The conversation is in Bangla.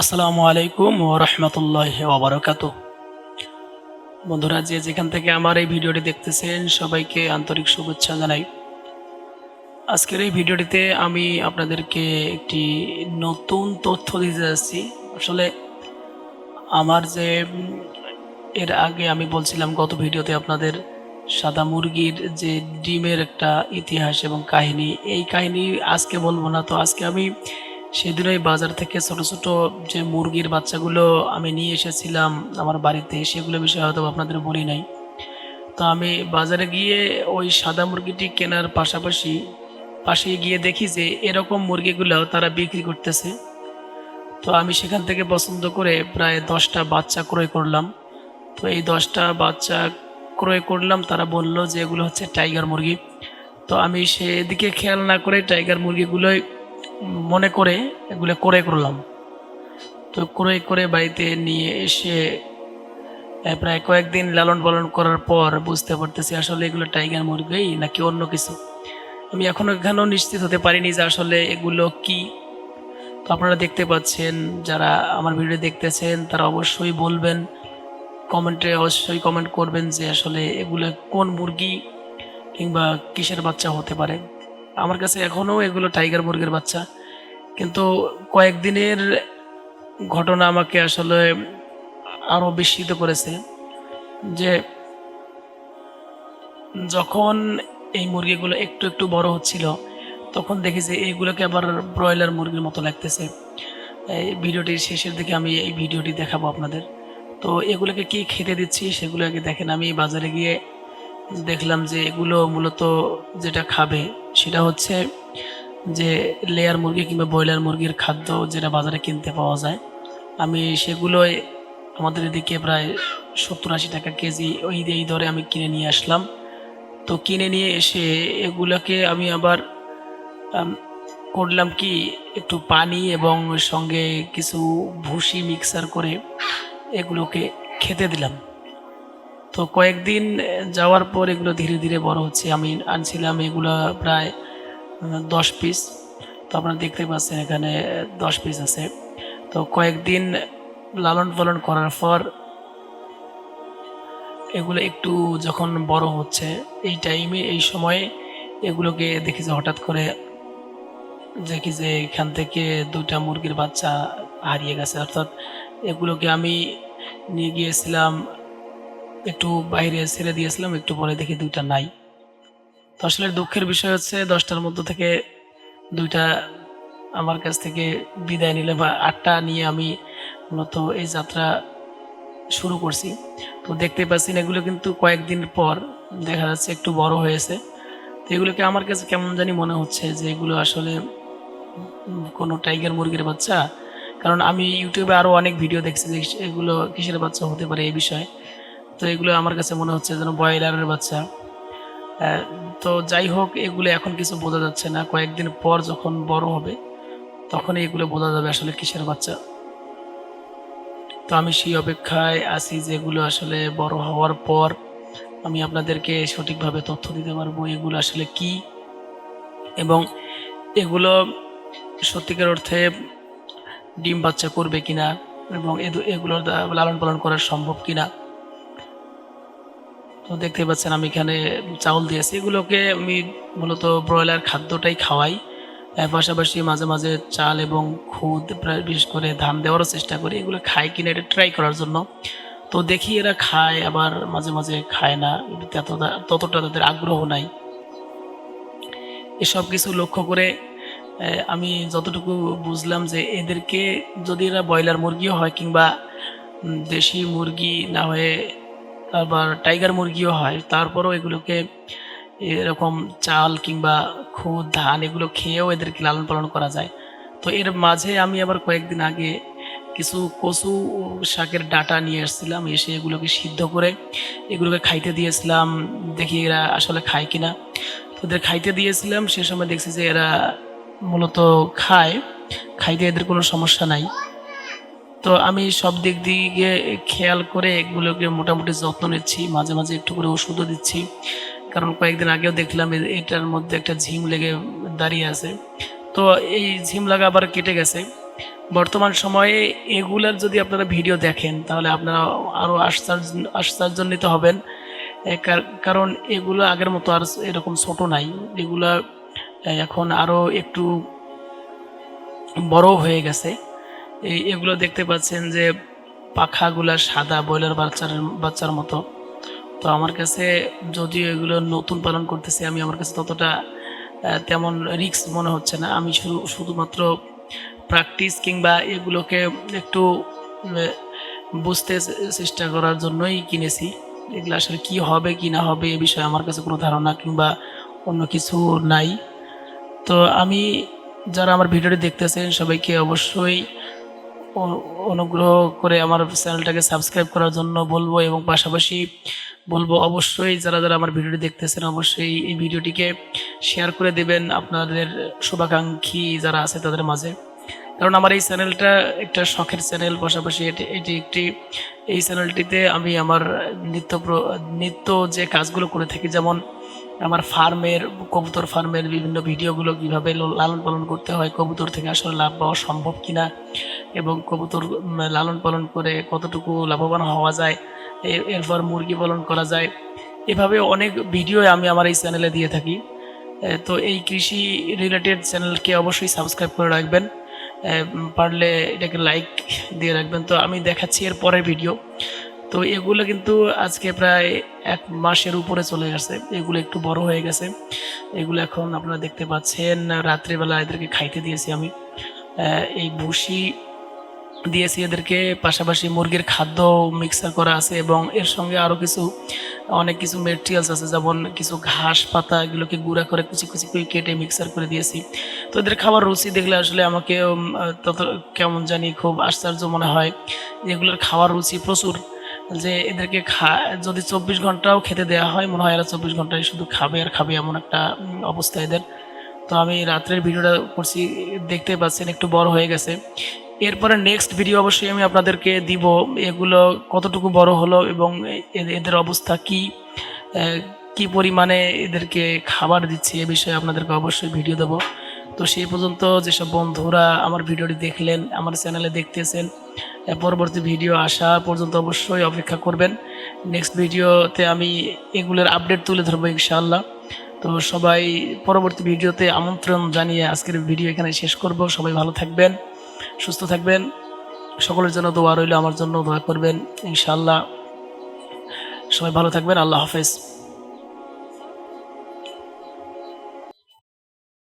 আসসালামু আলাইকুম ও রহমতুল্লাহ ওবরাকাত বন্ধুরা, যে যেখান থেকে আমার এই ভিডিওটি দেখতেছেন, সবাইকে আন্তরিক শুভেচ্ছা জানাই। আজকের এই ভিডিওটিতে আমি আপনাদেরকে একটি নতুন তথ্য দিতে যাচ্ছি। আসলে আমার যে, এর আগে আমি বলছিলাম গত ভিডিওতে আপনাদের সাদা মুরগির যে ডিমের একটা ইতিহাস এবং কাহিনী, এই কাহিনী আজকে বলব না। তো আজকে আমি সেদিনই বাজার থেকে ছোট ছোট যে মুরগির বাচ্চাগুলো আমি নিয়ে এসেছিলাম আমার বাড়িতে, সেগুলো বিষয়ে হয়তো আপনাদের বলি নাই। তো আমি বাজারে গিয়ে ওই সাদা মুরগিটি কেনার পাশাপাশি পাশে গিয়ে দেখি যে এরকম মুরগিগুলো তারা বিক্রি করতেছে। তো আমি সেখান থেকে পছন্দ করে প্রায় দশটা বাচ্চা ক্রয় করলাম। তো এই দশটা বাচ্চা ক্রয় করলাম, তারা বলল যে এগুলো হচ্ছে টাইগার মুরগি। তো আমি সেদিকে খেয়াল না করে টাইগার মুরগিগুলোই মনে করে এগুলো ক্রয় করলাম। তো ক্রয় করে বাড়িতে নিয়ে এসে প্রায় কয়েকদিন লালন পালন করার পর বুঝতে পারতেছি আসলে এগুলো টাইগার মুরগি নাকি অন্য কিছু। আমি এখনও এখানেও নিশ্চিত হতে পারিনি যে আসলে এগুলো কি। তো আপনারা দেখতে পাচ্ছেন, যারা আমার ভিডিও দেখতেছেন তারা অবশ্যই বলবেন, কমেন্টে অবশ্যই কমেন্ট করবেন যে আসলে এগুলো কোন মুরগি কিংবা কিসের বাচ্চা হতে পারে। আমার কাছে এখনও এগুলো টাইগার মুরগির বাচ্চা। কিন্তু কয়েকদিনের ঘটনা আমাকে আসলে আরও বিস্মিত করেছে যে যখন এই মুরগিগুলো একটু একটু বড় হচ্ছিল, তখন দেখি যে এইগুলোকে আবার ব্রয়লার মুরগির মতো লাগতেছে। এই ভিডিওটির শেষের দিকে আমি এই ভিডিওটি দেখাবো আপনাদের। তো এগুলোকে কি খেতে দিচ্ছি সেগুলো আগে দেখেন। আমি বাজারে গিয়ে দেখলাম যে এগুলো মূলত যেটা খাবে সেটা হচ্ছে যে লেয়ার মুরগি কিংবা ব্রয়লার মুরগির খাদ্য যেটা বাজারে কিনতে পাওয়া যায়। আমি সেগুলোই আমাদের এদিকে প্রায় সত্তর আশি টাকা কেজি ওই এই দরে আমি কিনে নিয়ে আসলাম। তো কিনে নিয়ে এসে এগুলোকে আমি আবার করলাম কি একটু পানি এবং সঙ্গে কিছু ভুসি মিক্সার করে এগুলোকে খেতে দিলাম। তো কয়েকদিন যাওয়ার পর এগুলো ধীরে ধীরে বড় হচ্ছে। আমি আনছিলাম এগুলো প্রায় দশ পিস তো আপনারা দেখতে পাচ্ছেন এখানে দশ পিস আছে। তো কয়েকদিন লালন পালন করার পর এগুলো একটু যখন বড় হচ্ছে, এই টাইমে এই সময়ে এগুলোকে দেখি যে হঠাৎ করে দেখি যে এখান থেকে দুটা মুরগির বাচ্চা হারিয়ে গেছে। অর্থাৎ এগুলোকে আমি নিয়ে গিয়েছিলাম একটু বাইরে ছেড়ে দিয়েছিলাম একটু পরে দেখি দুইটা নাই। তো আসলে দুঃখের বিষয় হচ্ছে, দশটার মধ্যে থেকে দুইটা আমার কাছ থেকে বিদায় নিলে বা আটটা নিয়ে আমি মূলত এই যাত্রা শুরু করছি। তো দেখতে পাচ্ছেন এগুলো কিন্তু কয়েকদিন পর দেখা যাচ্ছে একটু বড় হয়েছে। তো এগুলোকে আমার কাছে কেমন জানি মনে হচ্ছে যে এগুলো আসলে কোনো টাইগার মুরগির বাচ্চা। কারণ আমি ইউটিউবে আরও অনেক ভিডিও দেখছি যে এগুলো কিসের বাচ্চা হতে পারে এই বিষয়ে। তো এগুলো আমার কাছে মনে হচ্ছে যেন ব্রয়লারের বাচ্চা। তো যাই হোক, এগুলো এখন কিছু বোঝা যাচ্ছে না। কয়েকদিন পর যখন বড় হবে তখন এগুলো বোঝা যাবে আসলে কিসের বাচ্চা। তো আমি সেই অপেক্ষায় আছি যেগুলো আসলে বড় হওয়ার পর আমি আপনাদেরকে সঠিকভাবে তথ্য দিতে পারব এগুলো আসলে কি। এবং এগুলো সত্যিকার অর্থে ডিম বাচ্চা করবে কিনা, এবং এগুলোর লালন পালন করা সম্ভব কিনা। তো দেখতে পাচ্ছেন আমি এখানে চাউল দিয়েছি। এগুলোকে আমি মূলত ব্রয়লার খাদ্যটাই খাওয়াই। পাশাপাশি মাঝে মাঝে চাল এবং খুদ, প্রায় বিশেষ করে ধান দেওয়ারও চেষ্টা করি। এগুলো খায় কিনা এটা ট্রাই করার জন্য। তো দেখি এরা খায়, আবার মাঝে মাঝে খায় না। ততটা ততটা তাদের আগ্রহ নাই। এসব কিছু লক্ষ্য করে আমি যতটুকু বুঝলাম যে এদেরকে যদি এরা ব্রয়লার মুরগিও হয় কিংবা দেশি মুরগি না হয়ে আবার টাইগার মুরগিও হয়, তারপরও এগুলোকে এরকম চাল কিংবা খুদ, ধান এগুলো খেয়েও এদেরকে লালন পালন করা যায়। তো এর মাঝে আমি আবার কয়েকদিন আগে কিছু কচু শাকের ডাটা নিয়ে এসেছিলাম এসে এগুলোকে সিদ্ধ করে এগুলোকে খাইতে দিয়েছিলাম। দেখি এরা আসলে খায় কিনা। তো ওদের খাইতে দিয়েছিলাম, সে সময় দেখছি যে এরা মূলত খায়, খাইতে এদের কোনো সমস্যা নাই। তো আমি সব দিক দিয়ে খেয়াল করে এগুলোকে মোটামুটি যত্ন নিচ্ছি, মাঝে মাঝে একটু করে ওষুধও দিচ্ছি। কারণ কয়েকদিন আগেও দেখলাম এটার মধ্যে একটা ঝিম লেগে দাঁড়িয়ে আছে। তো এই ঝিম লাগা আবার কেটে গেছে। বর্তমান সময়ে এগুলার যদি আপনারা ভিডিও দেখেন, তাহলে আপনারা আরও আশ্চর্য, আশ্চর্যান্বিত হবেন। কার- কারণ এগুলো আগের মতো আর এরকম ছোট নাই। এগুলা এখন আরও একটু বড় হয়ে গেছে। এই এগুলো দেখতে পাচ্ছেন যে পাখাগুলা সাদা ব্রয়লার বাচ্চার বাচ্চার মতো। তো আমার কাছে যদিও এগুলো নতুন পালন করতেছি, আমি আমার কাছে ততটা তেমন রিস্ক মনে হচ্ছে না। আমি শুধু শুধুমাত্র প্র্যাকটিস কিংবা এগুলোকে একটু বুঝতে চেষ্টা করার জন্যই কিনেছি। এগুলো আসলে কি হবে, কি না হবে এ বিষয়ে আমার কাছে কোনো ধারণা কিংবা অন্য কিছু নাই। তো আমি যারা আমার ভিডিওটি দেখতেছেন সবাইকে অবশ্যই অনুগ্রহ করে আমার চ্যানেলটাকে সাবস্ক্রাইব করার জন্য বলব এবং পাশাপাশি বলব অবশ্যই যারা যারা আমার ভিডিওটি দেখতেছেন অবশ্যই এই ভিডিওটিকে শেয়ার করে দেবেন। আপনাদের শুভাকাঙ্ক্ষী যারা আছে তাদের মাঝে। কারণ আমার এই চ্যানেলটা একটা শখের চ্যানেল, পাশাপাশি এটি এটি একটি, এই চ্যানেলটিতে আমি আমার নিত্য নিত্য যে কাজগুলো করে থাকি, যেমন আমার ফার্মের, কবুতর ফার্মের বিভিন্ন ভিডিওগুলো কীভাবে লালন পালন করতে হয়, কবুতর থেকে আসলে লাভ পাওয়া সম্ভব কিনা এবং কবুতর লালন পালন করে কতটুকু লাভবান হওয়া যায় এরপর মুরগি পালন করা যায়, এভাবে অনেক ভিডিও আমি আমার এই চ্যানেলে দিয়ে থাকি। তো এই কৃষি রিলেটেড চ্যানেলকে অবশ্যই সাবস্ক্রাইব করে রাখবেন। পারলে এটাকে লাইক দিয়ে রাখবেন। তো আমি দেখাচ্ছি এর পরের ভিডিও তো এগুলো কিন্তু আজকে প্রায় এক মাসের উপরে চলে গেছে এগুলো একটু বড় হয়ে গেছে। এগুলো এখন আপনারা দেখতে পাচ্ছেন, রাত্রিবেলা এদেরকে খাইতে দিয়েছি আমি। এই ভুসি দিয়েছি। এদেরকে পাশাপাশি মুরগির খাদ্য মিক্সার করা আছে এবং এর সঙ্গে আরও কিছু, অনেক কিছু মেটেরিয়ালস আছে, যেমন কিছু ঘাস পাতা এগুলোকে গুঁড়া করে কুচি কুচি করে কেটে মিক্সার করে দিয়েছি। তো এদের খাবার রুচি দেখলে আসলে আমাকে তত কেমন জানি খুব আশ্চর্য মনে হয়। এগুলোর খাওয়ার রুচি প্রচুর। যে এদেরকে খা, যদি চব্বিশ ঘন্টাও খেতে দেওয়া হয়, মনে হয় এরা চব্বিশ ঘন্টায় শুধু খাবে আর খাবে এমন একটা অবস্থা এদের। তো আমি রাত্রের ভিডিওটা করছি, দেখতে পাচ্ছেন, একটু বড় হয়ে গেছে। এরপরে নেক্সট ভিডিও অবশ্যই আমি আপনাদেরকে দিব, এগুলো কতটুকু বড় হলো এবং এদের অবস্থা কি কি পরিমাণে এদেরকে খাবার দিচ্ছি এ বিষয়ে আপনাদেরকে অবশ্যই ভিডিও দেবো। তো সেই পর্যন্ত যেসব বন্ধুরা আমার ভিডিওটি দেখলেন, আমার চ্যানেলে দেখতেছেন পরবর্তী ভিডিও আসা পর্যন্ত অবশ্যই অপেক্ষা করবেন। নেক্সট ভিডিওতে আমি এগুলোর আপডেট তুলে ধরবো ইনশাআল্লাহ। তো সবাই পরবর্তী ভিডিওতে আমন্ত্রণ জানিয়ে আজকের ভিডিও এখানে শেষ করব। সবাই ভালো থাকবেন। সুস্থ থাকবেন। সকলের জন্য দোয়া রইল, আমার জন্য দোয়া করবেন। ইনশাআল্লাহ। সবাই ভালো থাকবেন, আল্লাহ হাফেজ।